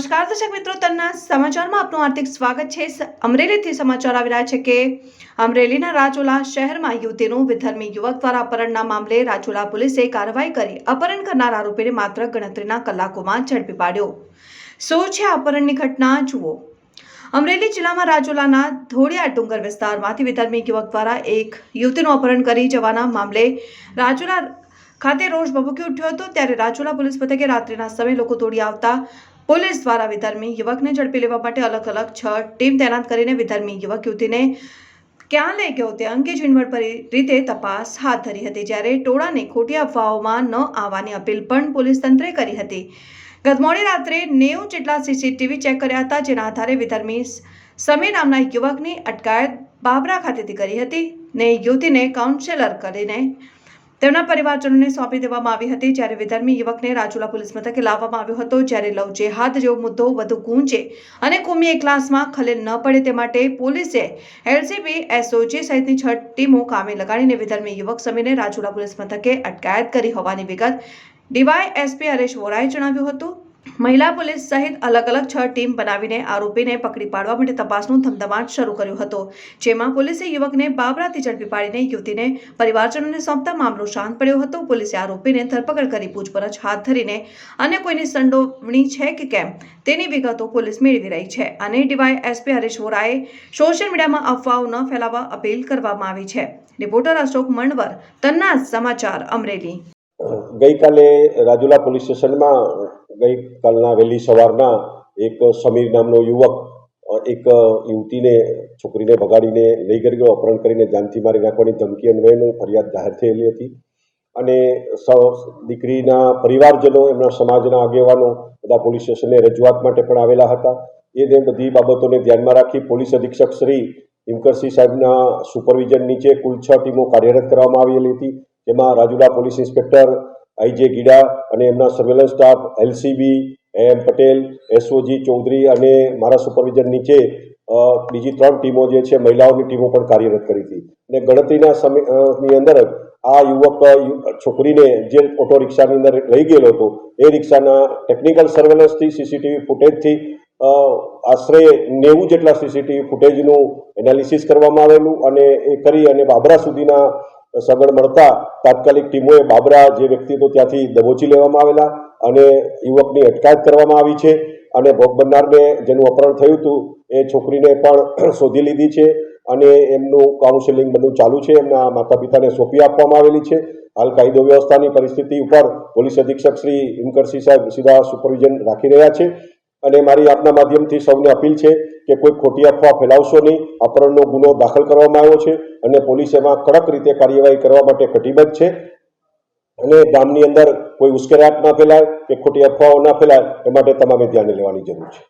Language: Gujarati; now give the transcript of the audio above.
નમસ્કાર, દર્શક મિત્રો તમના સમાચારમાં આપનું હાર્દિક સ્વાગત છે. અમરેલીથી સમાચાર આવી રહ્યા છે કે અમરેલીના રાજુલા શહેરમાં યુવતીનું વિધર્મી યુવક દ્વારા અપહરણના મામલે રાજુલા પોલીસે કાર્યવાહી કરી અપહરણ કરનાર આરોપીને માત્ર ગણતરીના કલાકોમાં ઝડપી પાડ્યો. શું છે અપહરણની ઘટના? જુઓ. અમરેલી જિલ્લામાં રાજુલાના ધોળિયા ડુંગર વિસ્તારમાંથી વિધર્મી યુવક દ્વારા એક યુવતીનું અપહરણ કરી જવાના મામલે રાજુલા ખાતે રોષ ભભૂકી ઉઠ્યો હતો. ત્યારે રાજુલા પોલીસ મથકે રાત્રિના સમયે લોકો દોડી આવતા પોલીસ દ્વારા વિધર્મી યુવકને ઝડપી લેવા માટે અલગ અલગ છ ટીમ તૈનાત કરીને વિધર્મી યુવક યુવતીને ક્યાં લઈ ગયો તે અંગે ઝીણવટભરી રીતે તપાસ હાથ ધરી હતી. જ્યારે ટોળાને ખોટી અફવાઓમાં ન આવવાની અપીલ પણ પોલીસ તંત્રે કરી હતી. ગત મોડી રાત્રે નેવું જેટલા સીસીટીવી ચેક કર્યા હતા, જેના આધારે વિધર્મી સમીર નામના યુવકની અટકાયત બાબરા ખાતેથી કરી હતી ને યુવતીને કાઉન્સેલર કરીને તેમના પરિવારજનોને સોંપી દેવામાં આવી હતી. જ્યારે વિધર્મી યુવકને રાજુલા પોલીસ મથકે લાવવામાં આવ્યો હતો. જ્યારે લવ જેહાદ જેવો મુદ્દો વધુ ગુંજે અને કોમી ક્લાસમાં ખલેલ ન પડે તે માટે પોલીસે એલસીબી, એસઓજી સહિતની છ ટીમો કામે લગાડીને વિધર્મી યુવક સમીરને રાજુલા પોલીસ મથકે અટકાયત કરી હોવાની વિગત ડીવાય એસપી હરેશ વોરાએ જણાવ્યું હતું. મહિલા પોલીસ સહિત અલગ અલગ છ ટીમ બનાવીને આરોપીને પકડી પાડવા માટે તપાસનું ધમધમાટ શરૂ કર્યો હતો, જેમાં પોલીસે યુવકને બાબરાથી ઝડપી પાડીને યુવતીને પરિવારજનોને સોંપતા મામલો શાંત પડ્યો હતો. પોલીસે આરોપીને ધરપકડ કરી પૂછપરછ હાથ ધરીને અને કોઈની સંડોવણી છે કે કેમ તેની વિગતો પોલીસ મેળવી રહી છે અને ડીવાય એસપી હરીશ વોરાએ સોશિયલ મીડિયામાં અફવાઓ ન ફેલાવવા અપીલ કરવામાં આવી છે. રિપોર્ટર અશોક મંડવર તન્ના સમાચાર અમરેલી. ગઈકાલે રાજુલા પોલીસ સ્ટેશનમાં ગઈકાલના વહેલી સવારના એક સમીર નામનો યુવક, એક યુવતીને, છોકરીને ભગાડીને લઈ ગઈ ગયો. અપહરણ કરીને જાનથી મારી નાખવાની ધમકી અન્વયનું ફરિયાદ જાહેર થયેલી હતી. અને દીકરીના પરિવારજનો, એમના સમાજના આગેવાનો બધા પોલીસ સ્ટેશને રજૂઆત માટે પણ આવેલા હતા. એને બધી બાબતોને ધ્યાનમાં રાખી પોલીસ અધિક્ષક શ્રી હિમકરસિંહ સાહેબના સુપરવિઝન નીચે કુલ છ ટીમો કાર્યરત કરવામાં આવેલી હતી. જેમાં Rajula police inspector IJ Gida અને એમના surveillance staff LCB M Patel SOG Chaudhary અને મારા સુપરવિઝન નીચે બીજી ત્રણ ટીમો જે છે, મહિલાઓની ટીમો પણ કાર્યરત કરી હતી. અને ગણતરીના સમયની અંદર જ આ યુવક છોકરીને જે ઓટો રિક્ષાની અંદર લઈ ગયેલો હતો, એ રિક્ષાના ટેકનિકલ સર્વેલન્સથી સીસીટીવી ફૂટેજથી આશરે નેવું જેટલા સીસીટીવી ફૂટેજનું એનાલિસિસ કરવામાં આવેલું અને એ કરી અને બાબરા સુધીના સગડ મળતા તાત્કાલિક ટીમોએ બાબરા જે વ્યક્તિ હતો ત્યાંથી દબોચી લેવામાં આવેલા અને યુવકની અટકાયત કરવામાં આવી છે અને ભોગ બનનારને જેનું અપહરણ થયું હતું, એ છોકરીને પણ શોધી લીધી છે અને એમનું કાઉન્સેલિંગ બધું ચાલુ છે. એમના માતા પિતાને સોંપી આપવામાં આવેલી છે. હાલ કાયદો વ્યવસ્થાની પરિસ્થિતિ ઉપર પોલીસ અધિક્ષક શ્રી હિમકરસિંહ સાહેબ સીધા સુપરવિઝન રાખી રહ્યા છે. અને મારી આપના માધ્યમથી સૌને અપીલ છે કે કોઈ ખોટી અફવા ફેલાવશો નહીં. અપહરણનો ગુનો દાખલ કરવામાં આવ્યો છે અને પોલીસ એમાં કડક રીતે કાર્યવાહી કરવા માટે કટિબદ્ધ છે. અને ગામની અંદર કોઈ ઉશ્કેરાટ ના ફેલાય કે ખોટી અફવાઓ ના ફેલાય, એ માટે તમામે ધ્યાને લેવાની જરૂર છે.